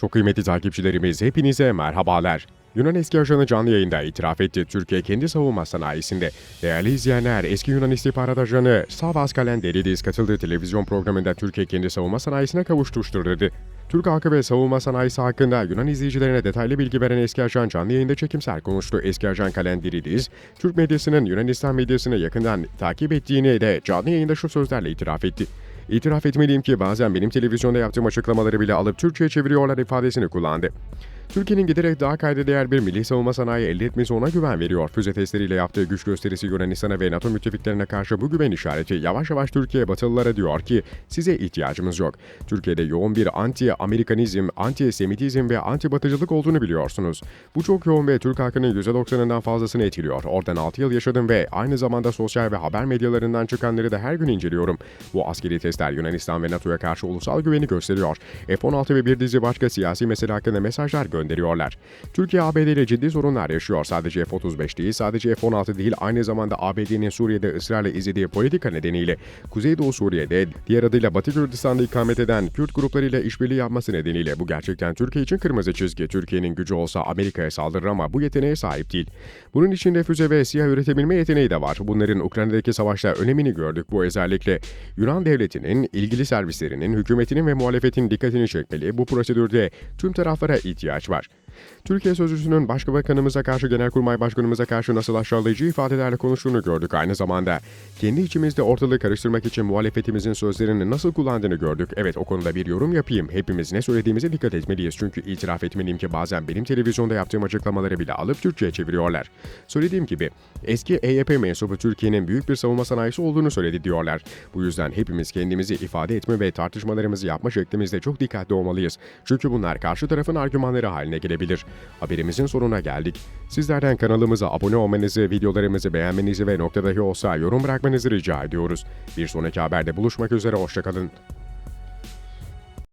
Çok kıymetli takipçilerimiz hepinize merhabalar. Yunan eski ajanı canlı yayında itiraf etti. Türkiye kendi savunma sanayisinde. Değerli izleyenler, eski Yunan istihbarat ajanı Savas Kalenderidis katıldığı televizyon programında Türkiye kendi savunma sanayisine kavuşturdu. Türk halkı ve savunma sanayisi hakkında Yunan izleyicilerine detaylı bilgi veren eski ajan canlı yayında çekimsel konuştu. Eski ajan Kalenderidis, Türk medyasının Yunanistan medyasını yakından takip ettiğini de canlı yayında şu sözlerle itiraf etti. İtiraf etmeliyim ki bazen benim televizyonda yaptığım açıklamaları bile alıp Türkçe'ye çeviriyorlar ifadesini kullandı. Türkiye'nin giderek daha kayda değer bir milli savunma sanayi elde etmesi ona güven veriyor. Füze testleriyle yaptığı güç gösterisi Yunanistan'a ve NATO müttefiklerine karşı bu güven işareti yavaş yavaş Türkiye Batılılara diyor ki size ihtiyacımız yok. Türkiye'de yoğun bir anti-Amerikanizm, anti-Semitizm ve anti-Batıcılık olduğunu biliyorsunuz. Bu çok yoğun ve Türk halkının %90'ından fazlasını etkiliyor. Oradan 6 yıl yaşadım ve aynı zamanda sosyal ve haber medyalarından çıkanları da her gün inceliyorum. Bu askeri testler Yunanistan ve NATO'ya karşı ulusal güveni gösteriyor. F-16 ve bir dizi başka siyasi mesele hakkında mesajlar gönderiyorlar. Türkiye ABD ile ciddi sorunlar yaşıyor. Sadece F-35 değil, sadece F-16 değil, aynı zamanda ABD'nin Suriye'de ısrarla izlediği politika nedeniyle Kuzeydoğu Suriye'de, diğer adıyla Batı Kürdistan'da ikamet eden Kürt gruplarıyla işbirliği yapması nedeniyle bu gerçekten Türkiye için kırmızı çizgi. Türkiye'nin gücü olsa Amerika'ya saldırır ama bu yeteneğe sahip değil. Bunun içinde füze ve siyah üretebilme yeteneği de var. Bunların Ukrayna'daki savaşta önemini gördük. Bu özellikle Yunan devletinin, ilgili servislerinin, hükümetinin ve muhalefetin dikkatini çekmeli. Bu prosedürde tüm taraflara ihtiyaç var. Türkiye Sözcüsü'nün Başbakanımıza karşı, Genelkurmay Başkanımıza karşı nasıl aşağılayıcı ifadelerle konuştuğunu gördük. Aynı zamanda kendi içimizde ortalığı karıştırmak için muhalefetimizin sözlerini nasıl kullandığını gördük. Evet o konuda bir yorum yapayım. Hepimiz ne söylediğimize dikkat etmeliyiz. Çünkü itiraf etmeliyim ki bazen benim televizyonda yaptığım açıklamaları bile alıp Türkçe'ye çeviriyorlar. Söylediğim gibi eski EYP mensubu Türkiye'nin büyük bir savunma sanayisi olduğunu söyledi diyorlar. Bu yüzden hepimiz kendimizi ifade etme ve tartışmalarımızı yapma şeklimizde çok dikkatli olmalıyız. Çünkü bunlar karşı tarafın argümanları haline gelebilir. Haberimizin sonuna geldik. Sizlerden kanalımıza abone olmanızı, videolarımızı beğenmenizi ve nokta dahi olsa yorum bırakmanızı rica ediyoruz. Bir sonraki haberde buluşmak üzere, hoşçakalın.